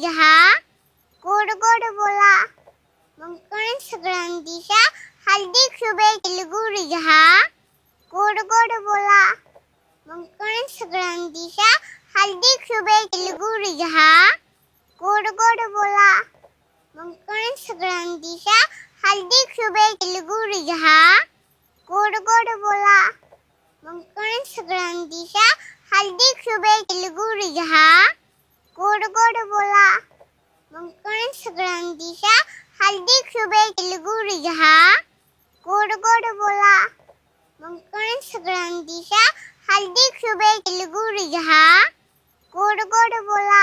ह्या गोड गोड बोला। मकर संक्रांतीच्या हार्दिक शुभेच्छा तिळगुळ घ्या गोड गोड बोला। मकर संक्रांतीच्या हार्दिक शुभेच्छा तिळगुळ घ्या गोड गोड बोला। मकर संक्रांतीच्या हार्दिक शुभेच्छा घ्या गोड गोड बोला। मकर संक्रांतीच्या हार्दिक तिळगुळ घ्या गोड बोला। मकर संक्रांतीच्या हार्दिक शुभेच्छा घ्या गोड गोड बोला। मकर संक्रांतीच्या हार्दिक शुभेच्छा घ्या गोड गोड बोला।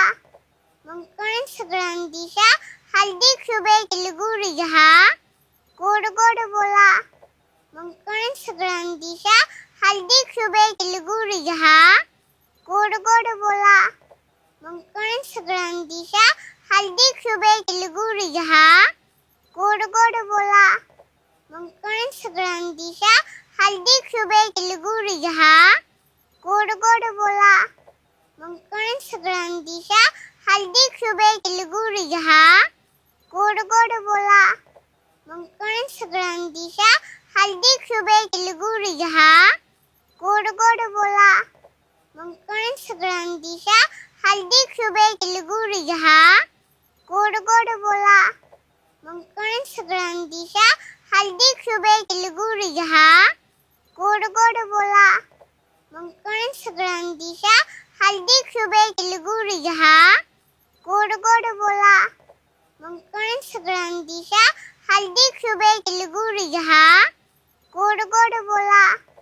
मकर संक्रांतीच्या हार्दिक शुभेच्छा घ्या गोड गोड बोला। मकर संक्रांतीच्या हार्दिक शुभेच्छा तिळगुळ घ्या गोड गोड बोला मकर संक्रांतीच्या हार्दिक शुभेच्छा तिळगुळ घ्या गोड गोड बोला मकर संक्रांतीच्या हार्दिक शुभेच्छा तिळगुळ घ्या गोड गोड बोला मकर संक्रांतीच्या हार्दिक शुभेच्छा तिळगुळ घ्या गोड गोड बोला मकर संक्रांतीच्या हार्दिक शुभेच्छा तिळगुळ घ्या गोड गोड बोला मकर संक्रांतीच्या हार्दिक शुभेच्छा तिळगुळ घ्या गोड गोड बोला। तिळगुळ घ्या गोड बोला। मकर संक्रांतीच्या हार्दिक शुभेच्छा तिळगुळ घ्या गोड गोड बोला। घ्या गोड गोड बोला।